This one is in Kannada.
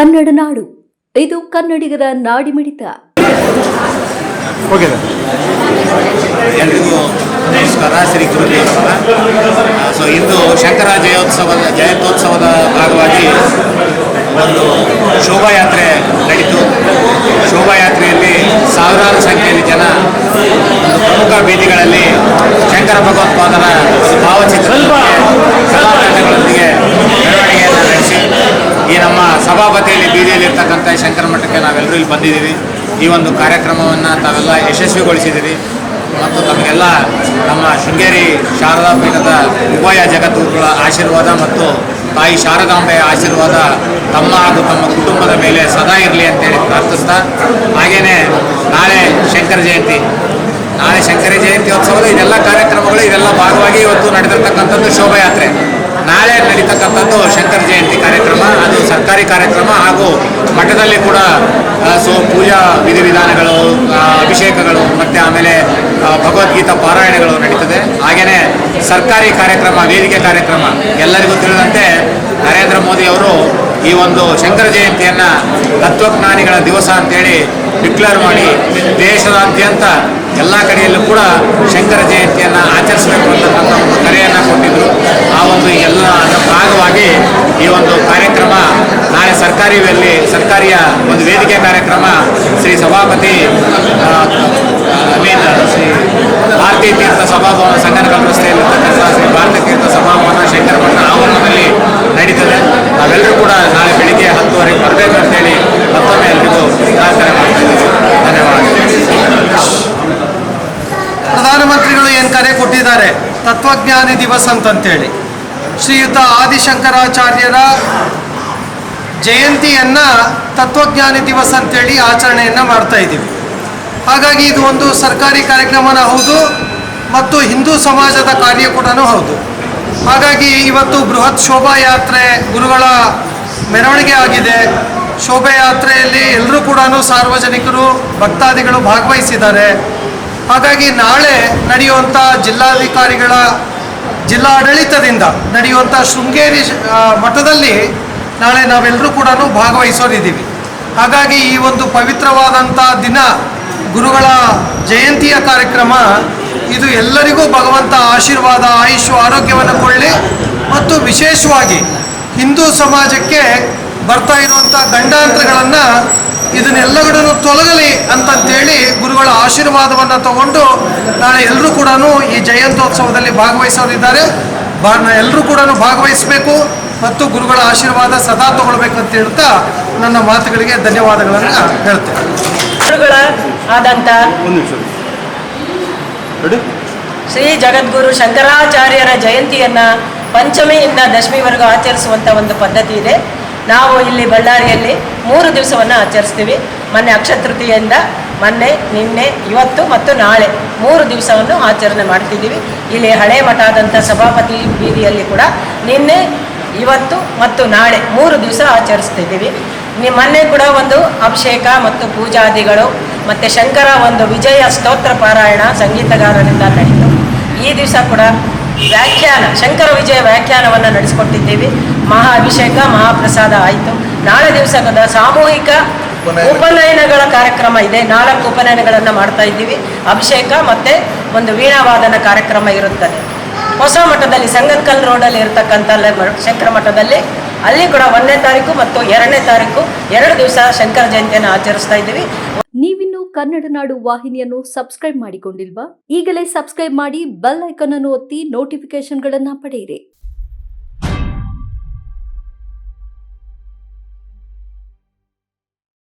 ಕನ್ನಡ ನಾಡು. ಇದು ಕನ್ನಡಿಗರ ನಾಡಿಮಿಡಿತ ಮಿಡಿತ. ಎಲ್ರಿಗೂ ನಮಸ್ಕಾರ ಶ್ರೀ ಗುರುದೇವರ ಸೊ ಇಂದು ಶಂಕರ ಜಯೋತ್ಸವದ ಜಯಂತ್ಯೋತ್ಸವದ ಭಾಗವಾಗಿ ಒಂದು ಶೋಭಾಯಾತ್ರೆ ನಡೀತು. ಶೋಭಾಯಾತ್ರೆಯಲ್ಲಿ ಸಾವಿರಾರು ಸಂಖ್ಯೆಯಲ್ಲಿ ಜನ ಪ್ರಮುಖ ಬೀದಿಗಳಲ್ಲಿ ಶಂಕರ ಭಗವತ್ಪಾದರ ನಮ್ಮ ಬೀದಿಯಲ್ಲಿ ಇರ್ತಕ್ಕಂಥ ಶಂಕರ ಮಠಕ್ಕೆ ನಾವೆಲ್ಲರೂ ಇಲ್ಲಿ ಬಂದಿದ್ದೀವಿ. ಈ ಒಂದು ಕಾರ್ಯಕ್ರಮವನ್ನು ತಾವೆಲ್ಲ ಯಶಸ್ವಿಗೊಳಿಸಿದ್ದೀರಿ. ಮತ್ತು ತಮಗೆಲ್ಲ ನಮ್ಮ ಶೃಂಗೇರಿ ಶಾರದಾ ಪೀಠದ ಉಭಯ ಜಗದ್ಗುರುಗಳ ಆಶೀರ್ವಾದ ಮತ್ತು ತಾಯಿ ಶಾರದಾಂಬೆಯ ಆಶೀರ್ವಾದ ತಮ್ಮ ಹಾಗೂ ತಮ್ಮ ಕುಟುಂಬದ ಮೇಲೆ ಸದಾ ಇರಲಿ ಅಂತೇಳಿ ಪ್ರಾರ್ಥಿಸ್ತಾ ಹಾಗೆಯೇ ನಾಳೆ ಶಂಕರ ಜಯಂತಿ. ನಾಳೆ ಶಂಕರ ಉತ್ಸವದ ಇದೆಲ್ಲ ಕಾರ್ಯಕ್ರಮಗಳು, ಇದೆಲ್ಲ ಭಾಗವಾಗಿ ಇವತ್ತು ನಡೆದಿರ್ತಕ್ಕಂಥದ್ದು ಶೋಭಾಯಾತ್ರೆ ನಾಳೆ ನಡೀತಕ್ಕಂಥದ್ದು ಶಂಕರ ಜಯಂತಿ ಕಾರ್ಯಕ್ರಮ ಅದು ಸರ್ಕಾರಿ ಕಾರ್ಯಕ್ರಮ ಹಾಗೂ ಮಠದಲ್ಲಿ ಕೂಡ ಆ, ಸೊ ವಿಧಾನಗಳು ಅಭಿಷೇಕಗಳು, ಮತ್ತು ಆಮೇಲೆ ಭಗವದ್ಗೀತಾ ಪಾರಾಯಣಗಳು ನಡೀತದೆ. ಹಾಗೆಯೇ ಸರ್ಕಾರಿ ಕಾರ್ಯಕ್ರಮ, ವೇದಿಕೆ ಕಾರ್ಯಕ್ರಮ ಎಲ್ಲರಿಗೂ ತಿಳಿದಂತೆ ನರೇಂದ್ರ ಮೋದಿ ಅವರು ಈ ಒಂದು ಶಂಕರ ಜಯಂತಿಯನ್ನು ತತ್ವಜ್ಞಾನಿಗಳ ದಿವಸ ಅಂತೇಳಿ ಡಿಕ್ಲೇರ್ ಮಾಡಿ ದೇಶದಾದ್ಯಂತ ಎಲ್ಲ ಕಡೆಯಲ್ಲೂ ಕೂಡ ಶಂಕರ ಜಯಂತಿಯನ್ನು ಆಚರಿಸಬೇಕು ಅಂತಕ್ಕಂಥ ಒಂದು ಕರೆಯನ್ನು ಕೊಟ್ಟಿದ್ದರು ಆ ಒಂದು ಎಲ್ಲ ಭಾಗವಾಗಿ ಈ ಒಂದು ಕಾರ್ಯಕ್ರಮ ನಾಳೆ ಸರ್ಕಾರಿಯಲ್ಲಿ ಸರ್ಕಾರಿಯ ಒಂದು ವೇದಿಕೆ ಕಾರ್ಯಕ್ರಮ ಸಭಾಪತಿ ಮೀನ್ ಶ್ರೀ ಭಾರತೀಯ ತೀರ್ಥ ಸಭಾಭವನ ಸಂಗನಕಲ್ ರಸ್ತೆಯಲ್ಲಿರ್ತಕ್ಕಂಥ ಶ್ರೀ ಭಾರತೀಯ ತೀರ್ಥ ಸಭಾಭವನ ಶಂಕರ ಮಠ ಆವರಣದಲ್ಲಿ ನಡೀತದೆ. ನಾವೆಲ್ಲರೂ ಕೂಡ ನಾಳೆ ಬೆಳಿಗ್ಗೆ ಹತ್ತುವರೆಗೆ ಬರಬೇಕು ಅಂತೇಳಿ ಮತ್ತೊಮ್ಮೆ ಎಲ್ರಿಗೂ ಪ್ರಾರ್ಥನೆ ಮಾಡ್ತಾ ಇದ್ದೀವಿ. ಪ್ರಧಾನಮಂತ್ರಿಗಳು ಏನು ಕರೆ ಕೊಟ್ಟಿದ್ದಾರೆ? ತತ್ವಜ್ಞಾನಿ ದಿವಸ್ ಅಂತಂತೇಳಿ. ಶ್ರೀಯುತ ಆದಿಶಂಕರಾಚಾರ್ಯರ ಜಯಂತಿಯನ್ನು ತತ್ವಜ್ಞಾನಿ ದಿವಸ ಅಂತೇಳಿ ಆಚರಣೆಯನ್ನು ಮಾಡ್ತಾ ಇದ್ದೀವಿ. ಹಾಗಾಗಿ ಇದು ಒಂದು ಸರ್ಕಾರಿ ಕಾರ್ಯಕ್ರಮನ ಹೌದು ಮತ್ತು ಹಿಂದೂ ಸಮಾಜದ ಕಾರ್ಯ ಕೂಡ ಹೌದು. ಹಾಗಾಗಿ ಇವತ್ತು ಬೃಹತ್ ಶೋಭಾಯಾತ್ರೆ ಗುರುಗಳ ಮೆರವಣಿಗೆ ಆಗಿದೆ. ಶೋಭಾಯಾತ್ರೆಯಲ್ಲಿ ಎಲ್ಲರೂ ಕೂಡ ಸಾರ್ವಜನಿಕರು, ಭಕ್ತಾದಿಗಳು ಭಾಗವಹಿಸಿದ್ದಾರೆ. ಹಾಗಾಗಿ ನಾಳೆ ನಡೆಯುವಂಥ ಜಿಲ್ಲಾಧಿಕಾರಿಗಳ ಜಿಲ್ಲಾಡಳಿತದಿಂದ ನಡೆಯುವಂಥ ಶೃಂಗೇರಿ ಮಠದಲ್ಲಿ ನಾಳೆ ನಾವೆಲ್ಲರೂ ಕೂಡ ಭಾಗವಹಿಸೋರಿದ್ದೀವಿ. ಹಾಗಾಗಿ ಈ ಒಂದು ಪವಿತ್ರವಾದಂಥ ದಿನ, ಗುರುಗಳ ಜಯಂತಿಯ ಕಾರ್ಯಕ್ರಮ, ಇದು ಎಲ್ಲರಿಗೂ ಭಗವಂತ ಆಶೀರ್ವಾದ ಆಯುಷು ಆರೋಗ್ಯವನ್ನು ಕೊಳ್ಳಿ ಮತ್ತು ವಿಶೇಷವಾಗಿ ಹಿಂದೂ ಸಮಾಜಕ್ಕೆ ಬರ್ತಾ ಇರುವಂಥ ಗಂಡಾಂತರಗಳನ್ನು ಇದನ್ನೆಲ್ಲಗಳನ್ನು ತೊಲಗಲಿ ಅಂತಂತೇಳಿ ಗುರುಗಳ ಆಶೀರ್ವಾದವನ್ನು ತಗೊಂಡು ನಾಳೆ ಎಲ್ಲರೂ ಕೂಡ ಈ ಜಯಂತೋತ್ಸವದಲ್ಲಿ ಭಾಗವಹಿಸೋರಿದ್ದಾರೆ. ಬಾ ಎಲ್ಲರೂ ಕೂಡ ಭಾಗವಹಿಸಬೇಕು ಮತ್ತು ಗುರುಗಳ ಆಶೀರ್ವಾದ ಸದಾ ತಗೊಳ್ಬೇಕಂತ ಹೇಳ್ತಾ ನನ್ನ ಮಾತುಗಳಿಗೆ ಧನ್ಯವಾದಗಳನ್ನು ಹೇಳ್ತೇನೆ. ಗುರುಗಳ ಆದಂತ ಒಂದು ನಿಮಿಷ. ರೆಡಿ ಶ್ರೀ ಜಗದ್ಗುರು ಶಂಕರಾಚಾರ್ಯರ ಜಯಂತಿಯನ್ನ ಪಂಚಮಿಯಿಂದ ದಶಮಿವರೆಗೂ ಆಚರಿಸುವಂಥ ಒಂದು ಪದ್ಧತಿ ಇದೆ. ನಾವು ಇಲ್ಲಿ ಬಳ್ಳಾರಿಯಲ್ಲಿ ಮೂರು ದಿವಸವನ್ನು ಆಚರಿಸ್ತೀವಿ. ಮೊನ್ನೆ ಅಕ್ಷತೃತೀಯಿಂದ ಮೊನ್ನೆ ನಿನ್ನೆ ಇವತ್ತು ಮತ್ತು ನಾಳೆ ಮೂರು ದಿವಸವನ್ನು ಆಚರಣೆ ಮಾಡ್ತಿದ್ದೀವಿ. ಇಲ್ಲಿ ಹಳೆ ಮಠಾದಂಥ ಸಭಾಪತಿ ಬೀದಿಯಲ್ಲಿ ಕೂಡ ನಿನ್ನೆ, ಇವತ್ತು ಮತ್ತು ನಾಳೆ ಮೂರು ದಿವಸ ಆಚರಿಸ್ತಿದ್ದೀವಿ. ಮೊನ್ನೆ ಕೂಡ ಒಂದು ಅಭಿಷೇಕ ಮತ್ತು ಪೂಜಾದಿಗಳು ಮತ್ತು ಶಂಕರ ಒಂದು ವಿಜಯ ಸ್ತೋತ್ರ ಪಾರಾಯಣ ಸಂಗೀತಗಾರರಿಂದ ನಡೆಯಿತು ಈ ದಿವಸ ಕೂಡ ವ್ಯಾಖ್ಯಾನ, ಶಂಕರ ವಿಜಯ ವ್ಯಾಖ್ಯಾನವನ್ನು ನಡೆಸಿಕೊಟ್ಟಿದ್ದೀವಿ. ಮಹಾ ಅಭಿಷೇಕ ಮಹಾಪ್ರಸಾದ ಆಯಿತು. ನಾಳೆ ದಿವಸದ ಸಾಮೂಹಿಕ ಉಪನಯನಗಳ ಕಾರ್ಯಕ್ರಮ ಇದೆ. ನಾಲ್ಕು ಉಪನಯನಗಳನ್ನು ಮಾಡ್ತಾ ಇದ್ದೀವಿ. ಅಭಿಷೇಕ ಮತ್ತು ಒಂದು ವೀಣಾವಾದನ ಕಾರ್ಯಕ್ರಮ ಇರುತ್ತದೆ ಹೊಸ ಮಠದಲ್ಲಿ ಸಂಗತ್ಕಲ್ ರೋಡಲ್ಲಿ ಇರತಕ್ಕಂಥ ಶಂಕರ ಮಠದಲ್ಲಿ ಅಲ್ಲಿ ಕೂಡ ಒಂದನೇ ತಾರೀಕು ಮತ್ತು ಎರಡನೇ ತಾರೀಕು ಎರಡು ದಿವಸ ಶಂಕರ ಜಯಂತಿಯನ್ನು ಆಚರಿಸ್ತಾ ಇದ್ದೀವಿ. ನೀವಿನ್ನು ಕನ್ನಡ ನಾಡು ವಾಹಿನಿಯನ್ನು ಸಬ್ಸ್ಕ್ರೈಬ್ ಮಾಡಿಕೊಂಡಿಲ್ವಾ? ಈಗಲೇ ಸಬ್ಸ್ಕ್ರೈಬ್ ಮಾಡಿ ಬೆಲ್ ಐಕನ್ ಅನ್ನು ಒತ್ತಿ ನೋಟಿಫಿಕೇಶನ್ಗಳನ್ನು ಪಡೆಯಿರಿ.